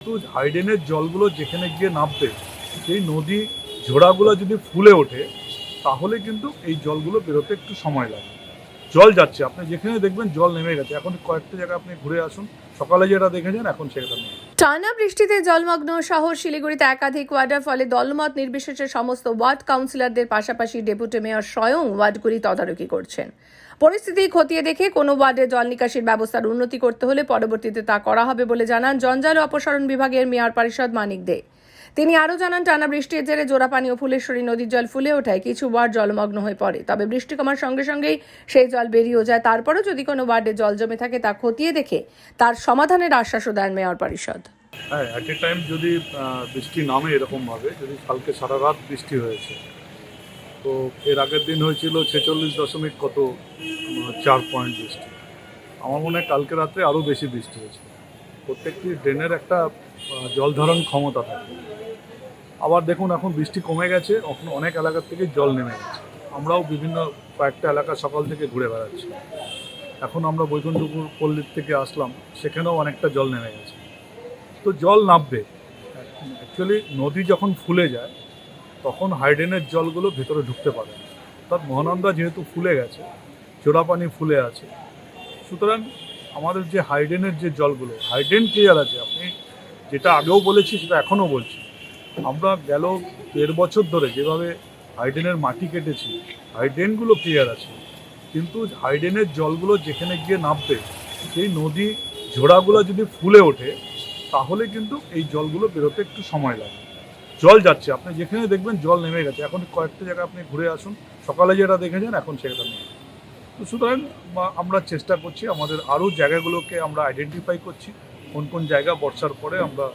কিন্তু হাইডেনের জলগুলো যেখানে গিয়ে নামবে, সেই নদী ঝোড়াগুলো যদি ফুলে ওঠে, তাহলে কিন্তু এই জলগুলো বেরোতে একটু সময় লাগে। জল যাচ্ছে। আপনি যেখানে দেখবেন জল নেমে গেছে। এখন কয়েকটা জায়গা আপনি ঘুরে আসুন। সকালে যেটা দেখেছেন, এখন সেটা নেই। টানা বৃষ্টিতে জলমগ্ন শহর শিলিগুড়িতে একাধিক ওয়ার্ডের ফলে দলমত নির্বিশেষে সমস্ত ওয়ার্ড কাউন্সিলরদের পাশাপাশি ডেপুটি মেয়র স্বয়ং ওয়ার্ডগুলি তদারকি করছেন। পরিস্থিতি খতিয়ে দেখে কোনো ওয়ার্ডে জল নিকাশির ব্যবস্থার উন্নতি করতে হলে পরবর্তীতে তা করা হবে বলে জানান জঞ্জাল অপসারণ বিভাগের মেয়র পরিষদ মানিক দে। তিনি আরও জানান, টানা বৃষ্টির জেরে জোড়া জোড়াপানি ও ফুলেশ্বরী নদীর জল ফুলে ওঠায়, কিছু ওয়ার্ড জলমগ্ন হয়ে পড়ে। তবে বৃষ্টি কমার সঙ্গে সঙ্গেই সেই জল বেরিয়েও যায়। তারপরেও যদি কোনো ওয়ার্ডে জল জমে থাকে, তা খতিয়ে দেখে তার সমাধানের আশ্বাসও দেন মেয়র পরিষদ। হ্যাঁ অ্যাট এ টাইম যদি বৃষ্টি নামে এরকমভাবে, যদি কালকে সারা রাত বৃষ্টি হয়েছে, তো এর আগের দিন হয়েছিল ছেচল্লিশ দশমিক কত, চার পয়েন্ট বৃষ্টি। আমার মনে হয় কালকে রাত্রে আরও বেশি বৃষ্টি হয়েছে প্রত্যেকটি ড্রেনের একটা জল ধারণ ক্ষমতা থাকে। আবার দেখুন, এখন বৃষ্টি কমে গেছে, এখন অনেক এলাকার থেকে জল নেমে গেছে। আমরাও বিভিন্ন কয়েকটা এলাকা সকাল থেকে ঘুরে বেড়াচ্ছি। এখন আমরা বৈকুণ্ঠপুর পল্লীর থেকে আসলাম, সেখানেও অনেকটা জল নেমে গেছে। তো জল নামবে। অ্যাকচুয়ালি নদী যখন ফুলে যায়, তখন হাইডেনের জলগুলো ভেতরে ঢুকতে পারে না। অর্থাৎ মহানন্দা যেহেতু ফুলে গেছে, চোরাপানি ফুলে আছে, সুতরাং আমাদের যে হাইডেনের যে জলগুলো হাইডেন ক্লিয়ার আছে, আপনি যেটা আগেও বলেছি, সেটা এখনও বলছি। আমরা গেল দেড় বছর ধরে যেভাবে হাইডেনের মাটি কেটেছি হাইডেনগুলো ক্লিয়ার আছে। কিন্তু হাইডেনের জলগুলো যেখানে গিয়ে নামবে, সেই নদী ঝোড়াগুলো যদি ফুলে ওঠে, তাহলে কিন্তু এই জলগুলো বেরোতে একটু সময় লাগে। জল যাচ্ছে, আপনি যেখানে দেখবেন জল নেমে গেছে। এখন কয়েকটা জায়গায় আপনি ঘুরে আসুন, সকালে যেটা দেখেছেন, এখন সেটা নেই। তো সুতরাং আমরা চেষ্টা করছি আমাদের আরও জায়গাগুলোকে আমরা আইডেন্টিফাই করছি, কোন কোন জায়গা বর্ষার পরে আমরা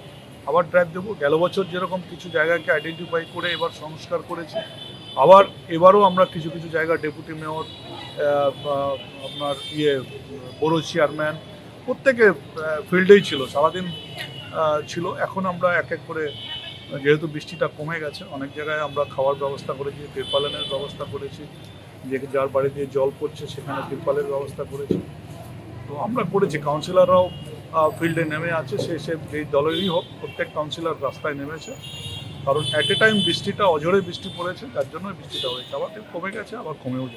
আবার ড্রাইভ দেবো। গেল বছর যেরকম কিছু জায়গাকে আইডেন্টিফাই করে এবার সংস্কার করেছি, আবার এবারও আমরা কিছু কিছু জায়গা ডেপুটি মেয়র আপনার ইয়ে বড় চেয়ারম্যান প্রত্যেকে ফিল্ডেই ছিল, সারাদিন ছিল। এখন আমরা এক এক করে, যেহেতু বৃষ্টিটা কমে গেছে, অনেক জায়গায় আমরা খাওয়ার ব্যবস্থা করেছি তিরপালনের ব্যবস্থা করেছি যে যার বাড়ি দিয়ে জল পড়ছে সেখানে তিরপালের ব্যবস্থা করেছে। তো আমরা করেছি। কাউন্সিলররাও ফিল্ডে নেমে আছে। সে সে যেই দলেরই হোক, প্রত্যেক কাউন্সিলর রাস্তায় নেমেছে। কারণ অ্যাট এ টাইম বৃষ্টিটা অঝরে বৃষ্টি পড়েছে তার জন্য বৃষ্টিটা হয়েছে। আবার কমে গেছে, আবার কমেও যাবে